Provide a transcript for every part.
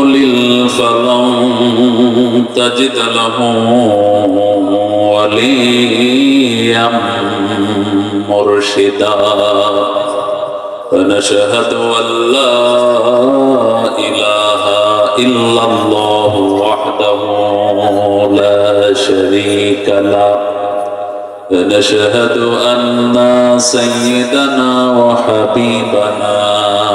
يضلل فلن تجد له وليا مرشدا فنشهد ان لا اله الا الله وحده لا شريك له فنشهد أن سيدنا وحبيبنا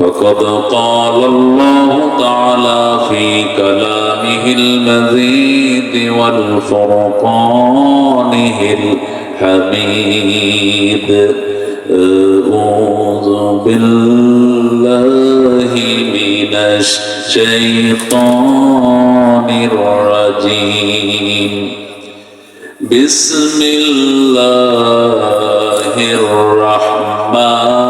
فقد قال الله تعالى في كلامه المزيد والفرقانه الحميد. أعوذ بالله من الشيطان الرجيم. بسم الله الرحمن